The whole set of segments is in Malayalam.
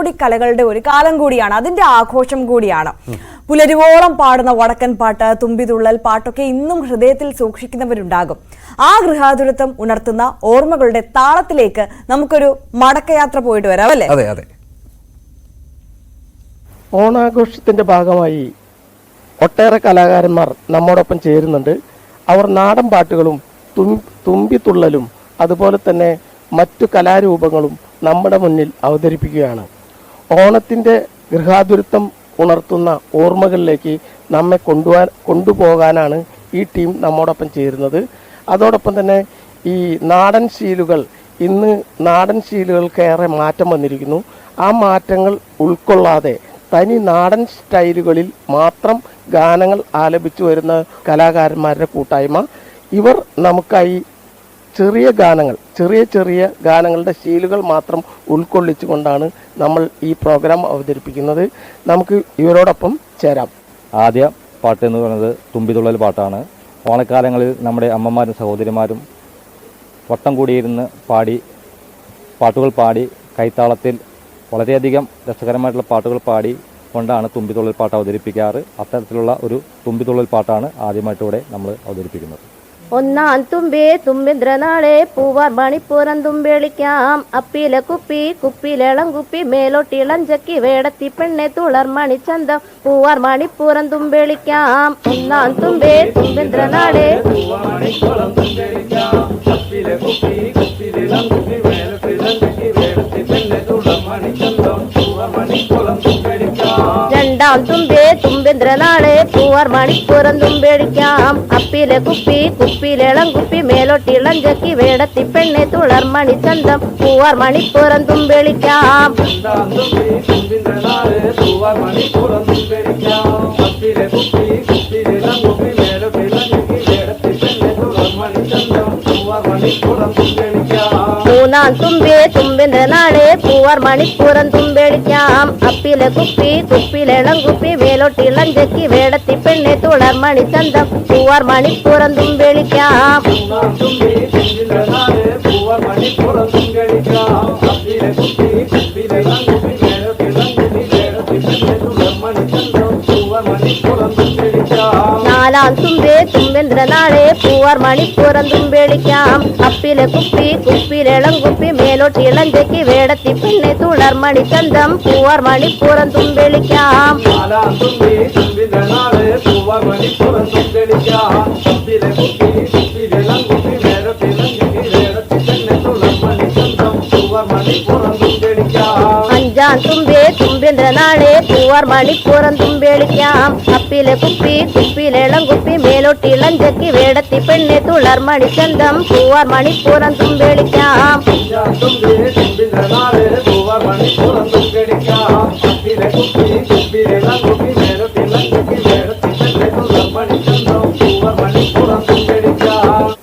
നാടോടി കലകളുടെ ഒരു കാലം കൂടിയാണ്. അതിന്റെ ആഘോഷം കൂടിയാണ്. പുലരുവോളം പാടുന്ന വടക്കൻ പാട്ട് തുമ്പിതുള്ളൽ പാട്ടൊക്കെ ഇന്നും ഹൃദയത്തിൽ സൂക്ഷിക്കുന്നവരുണ്ടാകും. ആ ഗൃഹാതുരത്വം ഉണർത്തുന്ന ഓർമ്മകളുടെ താളത്തിലേക്ക് നമുക്കൊരു മടക്കയാത്ര പോയിട്ട് വരാം അല്ലേ? അതെ അതെ. ഓണാഘോഷത്തിന്റെ ഭാഗമായി ഒട്ടേറെ കലാകാരന്മാർ നമ്മോടൊപ്പം ചേരുന്നുണ്ട്. അവർ നാടൻ പാട്ടുകളും തുമ്പിത്തുള്ളലും അതുപോലെ തന്നെ മറ്റു കലാരൂപങ്ങളും നമ്മുടെ മുന്നിൽ അവതരിപ്പിക്കുകയാണ്. ഓണത്തിന്റെ ഗൃഹാതുരത്വം ഉണർത്തുന്ന ഓർമ്മകളിലേക്ക് നമ്മെ കൊണ്ടുപോകാൻ കൊണ്ടുപോകാനാണ് ഈ ടീം നമ്മോടൊപ്പം ചേരുന്നത്. അതോടൊപ്പം തന്നെ ഈ നാടൻ ശീലുകൾ ഇന്ന് നാടൻ ശീലുകൾക്കേറെ മാറ്റം വന്നിരിക്കുന്നു. ആ മാറ്റങ്ങൾ ഉൾക്കൊള്ളാതെ തനി നാടൻ സ്റ്റൈലുകളിൽ മാത്രം ഗാനങ്ങൾ ആലപിച്ചു വരുന്ന കലാകാരന്മാരുടെ കൂട്ടായ്മ. ഇവർ നമുക്കായി ചെറിയ ഗാനങ്ങൾ ചെറിയ ചെറിയ ഗാനങ്ങളുടെ ശീലുകൾ മാത്രം ഉൾക്കൊള്ളിച്ചുകൊണ്ടാണ് നമ്മൾ ഈ പ്രോഗ്രാം അവതരിപ്പിക്കുന്നത്. നമുക്ക് ഇവരോടൊപ്പം ചേരാം. ആദ്യ പാട്ട് എന്ന് പറയുന്നത് തുമ്പിതുള്ളൽ പാട്ടാണ്. ഓണക്കാലങ്ങളിൽ നമ്മുടെ അമ്മമാരും സഹോദരിമാരും വട്ടം കൂടിയിരുന്ന് പാടി പാട്ടുകൾ പാടി കൈത്താളത്തിൽ വളരെയധികം രസകരമായിട്ടുള്ള പാട്ടുകൾ പാടി കൊണ്ടാണ് തുമ്പിതുള്ളൽ പാട്ട് അവതരിപ്പിക്കാറ്. അത്തരത്തിലുള്ള ഒരു തുമ്പിതുള്ളൽ പാട്ടാണ് ആദ്യമായിട്ട് നമ്മൾ അവതരിപ്പിക്കുന്നത്. ഒന്നാം തുമ്പേ തുമ്പിന്ദ്രനാളെ പൂവാർ മണിപ്പൂരം തുമ്പേളിക്കാം. അപ്പില കുപ്പി കുപ്പിയിലെളം കുപ്പി മേലോട്ടിളം ചക്കി വേടത്തി പെണ്ണെ തുളർ മണിച്ചന്തം പൂവാർ മണിപ്പൂരം തുമ്പേളിക്കാം. ഒന്നാം തുമ്പേ തുമ്പിന്ദ്രനാളെ രണ്ടാം തുമ്പേ തുമ്പേന്ദ്രനാളെ പൂവാർ മണിപ്പൂരം തുമ്പേളിക്കാം അപ്പിലെ കുപ്പി കുപ്പിയിലിളം കുപ്പി മേലോട്ടിളം ചക്കി വേടത്തി പെണ്ണെ തുളർ മണിച്ചന്തം പൂവാർ മണിപ്പൂരം തുമ്പേളിക്കാം മൂന്നാം തുമ്പി തുമ്പിന്റെ നാളെ പൂവാർ മണിപ്പൂരം തുമ്പേടിക്കാം. അപ്പിലെ കുപ്പി കുപ്പിയിലെളം കുപ്പി മേലോട്ടിളം ചക്കി വേടത്തി പെണ്ണെ തുളർ മണിച്ചന്തം പൂവാർ മണിപ്പൂരം തുമ്പേളിക്കാം നാലാം തുമ്പേ തുമ്പേന്ദ്ര നാളെ പൂവാർ മണിപ്പൂരം തുമ്പേളിക്കാം അപ്പിലെ കുപ്പി കുപ്പിയിലെളം കുപ്പി മേലോട്ട് ഇളഞ്ചയ്ക്ക് വേടത്തി പെണ്ണെ തുളർ മണിച്ചന്തം പൂവാർ മണിപ്പൂരം തുമ്പേളിക്കാം അഞ്ചാം തുമ്പേ തുമ്പേന്ദ്ര നാളെ പൂവാർ മണിപ്പൂറം തുമ്പേളിക്കാം. അപ്പിലെ കുപ്പി കുപ്പിയിലെളം കുപ്പി മേലോട്ടി ഇളഞ്ചയ്ക്ക് വേടത്തി പെണ്ണെ തുളർ മണിച്ചന്തം. പൂവാർ മണിപ്പൂറം തുമ്പേളിക്കാം.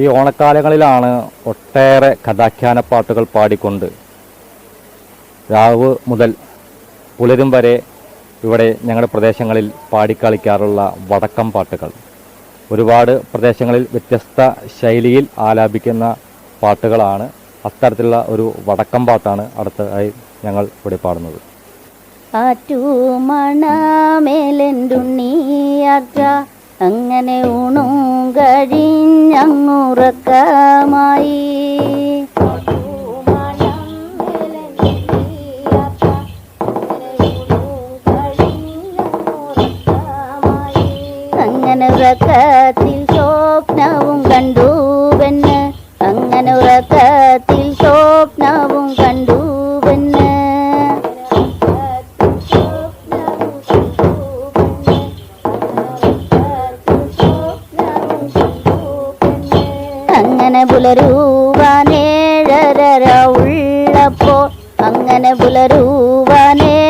ഈ ഓണക്കാലങ്ങളിലാണ് ഒട്ടേറെ കഥാഖ്യാന പാട്ടുകൾ പാടിക്കൊണ്ട് രാവ് മുതൽ പുലരും വരെ ഇവിടെ ഞങ്ങളുടെ പ്രദേശങ്ങളിൽ പാടിക്കളിക്കാറുള്ള വടക്കം പാട്ടുകൾ. ഒരുപാട് പ്രദേശങ്ങളിൽ വ്യത്യസ്ത ശൈലിയിൽ ആലാപിക്കുന്ന പാട്ടുകളാണ് അത്തരത്തിലുള്ള ഒരു വടക്കം പാട്ടാണ് അടുത്തതായി ഞങ്ങൾ ഇവിടെ പാടുന്നത്. അങ്ങനെ ഊണും കഴിഞ്ഞങ്ങുറക്കമായി ഉറക്കത്തിൽ സ്വപ്നവും കണ്ടു പെണ്ണ്. അങ്ങനെ ഉറക്കത്തിൽ സ്വപ്നവും കണ്ടു പെണ്ണ്. അങ്ങനെ പുലരുവാനേഴര ഉള്ളപ്പോൾ അങ്ങനെ പുലരുവാനേഴര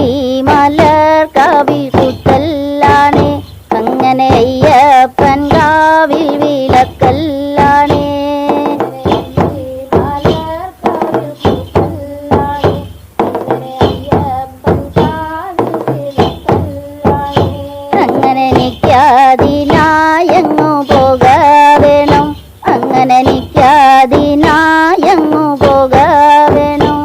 നിൽക്കാതിനായങ്ങു പോകവേണം. അങ്ങനെ നിൽക്കാതിനായങ്ങു പോകവേണം.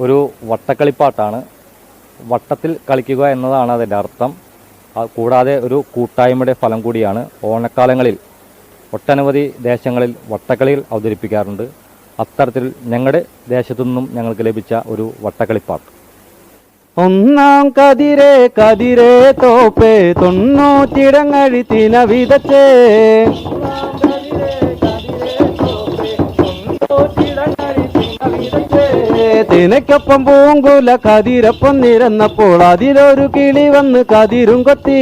ഒരു വട്ടക്കളിപ്പാട്ടാണ്. വട്ടത്തിൽ കളിക്കുക എന്നതാണ് അതിന്റെ അർത്ഥം. കൂടാതെ ഒരു കൂട്ടായ്മയുടെ ഫലം കൂടിയാണ് ഓണക്കാലങ്ങളിൽ ഒട്ടനവധി ദേശങ്ങളിൽ വട്ടക്കളികൾ അവതരിപ്പിക്കാറുണ്ട്. അത്തരത്തിൽ ഞങ്ങളുടെ ദേശത്തു നിന്നും ഞങ്ങൾക്ക് ലഭിച്ച ഒരു വട്ടക്കളിപ്പാട്ട്. ഒന്നാം കതിരെ കതിരെ തോപ്പേ തൊണ്ണൂറ്റിടങ്ങഴിത്തിന വിതച്ചേ. തിനക്കൊപ്പം പൂങ്കുല കതിരപ്പം നിരന്നപ്പോൾ അതിലൊരു കിളി വന്ന് കതിരും കൊത്തി.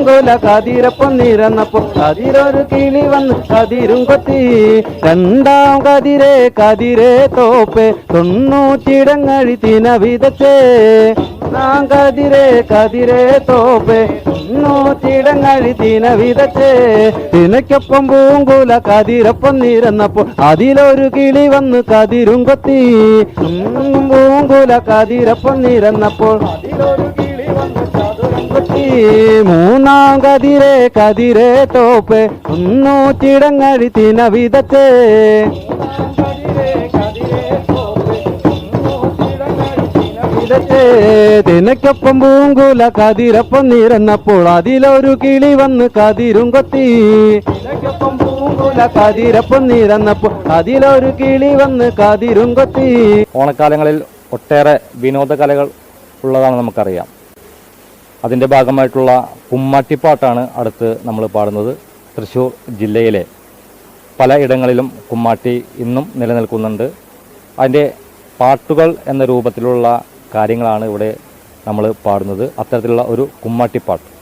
കുല കതിരപ്പം നിരന്നപ്പോൾ അതിലൊരു കിളി വന്ന് കതിരും കൊത്തി. രണ്ടാം കതിരെ കതിരെ തോപ്പേ തൊണ്ണൂറ്റിടങ്ങഴി തിന കതിരെ കതിരെ തോപ്പേ. തൊണ്ണൂറ്റിടങ്ങഴി തിന വിതച്ചേ. തിനക്കൊപ്പം പൂങ്കുല കതിരൊപ്പം നിരന്നപ്പോൾ അതിലൊരു കിളി വന്ന് കതിരും കൊത്തി. പൂങ്കുല കതിരൊപ്പം നിരന്നപ്പോൾ അതിലൊരു കിളി വന്ന് മൂന്നാം കതിരെ കതിരെ തോപ്പ്. തൊണ്ണൂറ്റിടങ്ങഴി തിന വിതച്ചേ. തിനക്കൊപ്പം പൂങ്കുല കതിരപ്പം നിരന്നപ്പോൾ അതിലൊരു കിളി വന്ന് കതിരും കൊത്തി. നിനക്കൊപ്പം പൂങ്കുല കതിരപ്പം നിരന്നപ്പോൾ അതിലൊരു കിളി വന്ന് കതിരും കൊത്തി. ഓണക്കാലങ്ങളിൽ ഒട്ടേറെ വിനോദ കലകൾ ഉള്ളതാണ് നമുക്കറിയാം. അതിന്റെ ഭാഗമായിട്ടുള്ള കുമ്മാട്ടിപ്പാട്ടാണ് അടുത്ത് നമ്മൾ പാടുന്നത് തൃശ്ശൂർ ജില്ലയിലെ പല ഇടങ്ങളിലും കുമ്മാട്ടി ഇന്നും നിലനിൽക്കുന്നുണ്ട്. അതിന്റെ പാട്ടുകൾ എന്ന രൂപത്തിലുള്ള കാര്യങ്ങളാണ് ഇവിടെ നമ്മൾ പാടുന്നത്. അത്തരത്തിലുള്ള ഒരു കുമ്മാട്ടിപ്പാട്ട്.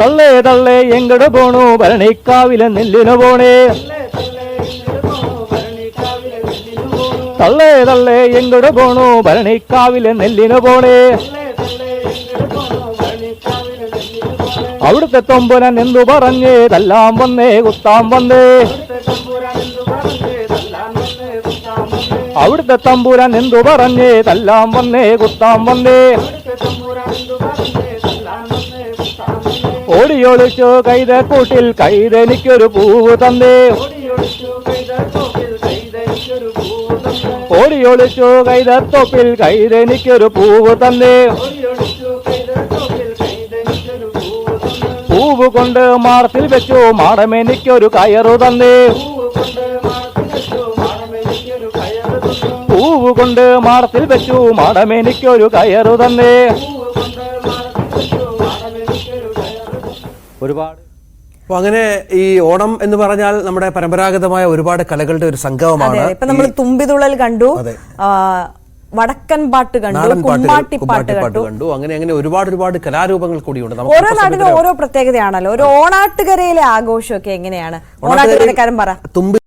തള്ളേ തള്ളേ എങ്ങട് പോണു? ഭരണിക്കാവില നെല്ലിനു പോണേ. തള്ളേ തള്ളേ എങ്ങട് പോണു? ഭരണിക്കാവില നെല്ലിനു പോണേ. അവിടുത്തെ തൊമ്പുരൻ എന്തു പറഞ്ഞേ? തല്ലാം വന്നേ കുത്താം വന്നേ. അവിടുത്തെ തമ്പൂരാൻ എന്തു പറഞ്ഞേ? തല്ലാം വന്നേ കുത്താൻ വന്നേ. ഓടിയൊളിച്ചു കൈത കൂട്ടിൽ കൈതെനിക്കൊരു പൂവ് തന്നേ. ഓടിയൊളിച്ചു കൈതത്തോപ്പിൽ കൈതെനിക്കൊരു പൂവ് തന്നേ. പൂവ് കൊണ്ട് മാർത്തിൽ വെച്ചു മാടമെനിക്കൊരു കയറു തന്നേ. പൂവ് കൊണ്ട് മാടത്തിൽ വെച്ചു. മാടമെനിക്കൊരു കയറു തന്നേ. ഒരുപാട് അപ്പൊ അങ്ങനെ ഈ ഓണം എന്ന് പറഞ്ഞാൽ നമ്മുടെ പരമ്പരാഗതമായ ഒരുപാട് കലകളുടെ ഒരു സംഗമമാണ്. ഇപ്പൊ നമ്മൾ തുമ്പിതുള്ളൽ കണ്ടു. വടക്കൻ പാട്ട് കണ്ടു കുമ്മാട്ടി പാട്ട് കണ്ടു. അങ്ങനെ അങ്ങനെ ഒരുപാട് ഒരുപാട് കലാരൂപങ്ങൾ കൂടിയുണ്ട്. ഓരോ നാടിനും ഓരോ പ്രത്യേകതയാണല്ലോ. ഒരു ഓണാട്ടുകരയിലെ ആഘോഷമൊക്കെ എങ്ങനെയാണ്? ഓണാട്ടുകരക്കാരൻ പറ. തുമ്പി